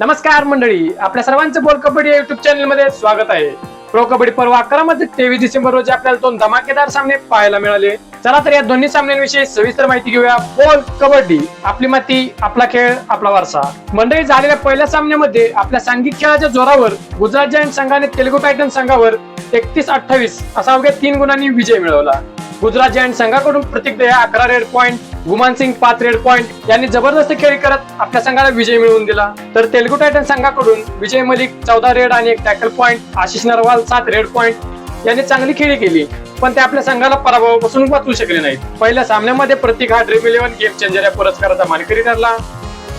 नमस्कार मंडळी आपल्या सर्वांचं बोल कबड्डी युट्यूब चॅनलमध्ये स्वागत आहे. प्रो कबड्डी पर्व अकरा मध्ये तेवीस डिसेंबर रोजी आपल्याला दोन धमाकेदार सामने पाहायला मिळाले. चला तर या दोन्ही सामन्यांविषयी सविस्तर माहिती घेऊया. बोल कबड्डी आपली माती आपला खेळ आपला वारसा. मंडळी झालेल्या पहिल्या सामन्यामध्ये आपल्या सांघिक खेळाच्या जोरावर गुजरात जायंट संघाने तेलुगू टायटन संघावर एकतीस अठ्ठावीस असा अवघ्या तीन गुणांनी विजय मिळवला. गुजरात जायंट संघाकडून प्रतिक्रिया दया अकरा रेड पॉईंट गुमान सिंग पाच रेड पॉईंट यांनी जबरदस्त खेळी करत आपल्या संघाला विजय मिळवून दिला. तर तेलगू टायटन संघाकडून विजय मलिक चौदा रेड आणि एक टॅकल पॉईंट आशिष नरवाल सात रेड पॉईंट यांनी चांगली खेळी केली. पण ते आपल्या संघाला पराभवापासून वाचवू शकले नाहीत. पहिल्या सामन्यामध्ये प्रतीक हा ड्रीम इलेव्हन गेम चेंजर या पुरस्काराचा मानकरी ठरला.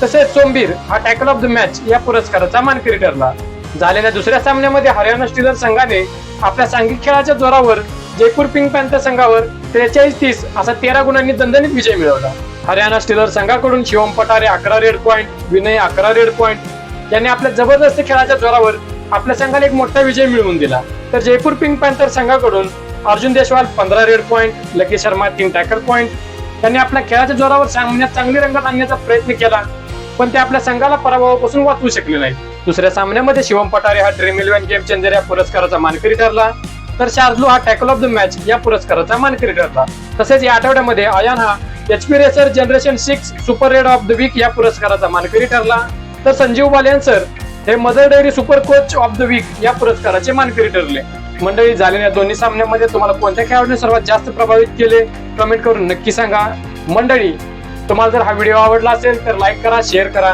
तसेच सोमबीर हा टॅकल ऑफ द मॅच या पुरस्काराचा मानकरी ठरला. झालेल्या दुसऱ्या सामन्यामध्ये हरियाणा स्टीलर संघाने आपल्या सांघिक खेळाच्या जोरावर जयपूर पिंक पॅन्थर संघावर त्रेचाळीस तीस असा तेरा गुणांनी दणदणीत विजय मिळवला. हरियाणा स्टीलर संघाकडून शिवम पटारे अकरा रेड पॉईंट विनय अकरा रेड पॉईंट यांनी आपल्या जबरदस्त खेळाच्या जोरावर आपल्या संघाला एक मोठा विजय मिळवून दिला. तर जयपूर पिंक पॅन्थर संघाकडून अर्जुन देशवाल पंधरा रेड पॉईंट लकी शर्मा तीन टॅकल पॉईंट त्यांनी आपल्या खेळाच्या जोरावर सामन्यात चांगली रंगत आणण्याचा प्रयत्न केला पण ते आपल्या संघाला पराभवापासून वाचवू शकले नाही दुसऱ्या सामन्यामध्ये शिवम पठारे हा ड्रीम इलेव्हन गेम चेंजर या पुरस्काराचा मानकरी ठरला. तर शार्जलू हा टॅकल ऑफ द मॅच या पुरस्काराचा मानकरी ठरला. तसेच या आठवड्यामध्ये अयान हा H P racer generation six super raid of the week या पुरस्काराचा मानकरी ठरला. तर संजीव बालियन सर हे Mother Dairy super coach of the week या पुरस्काराचे मानकरी ठरले. मंडळी झालेल्या दोन्ही सामन्यामध्ये तुम्हाला कोणत्या खेळाडूने सर्वात जास्त प्रभावित केले? कमेंट करून नक्की सांगा. मंडळी तुम्हाला जर हा व्हिडिओ आवडला असेल तर लाईक करा शेअर करा.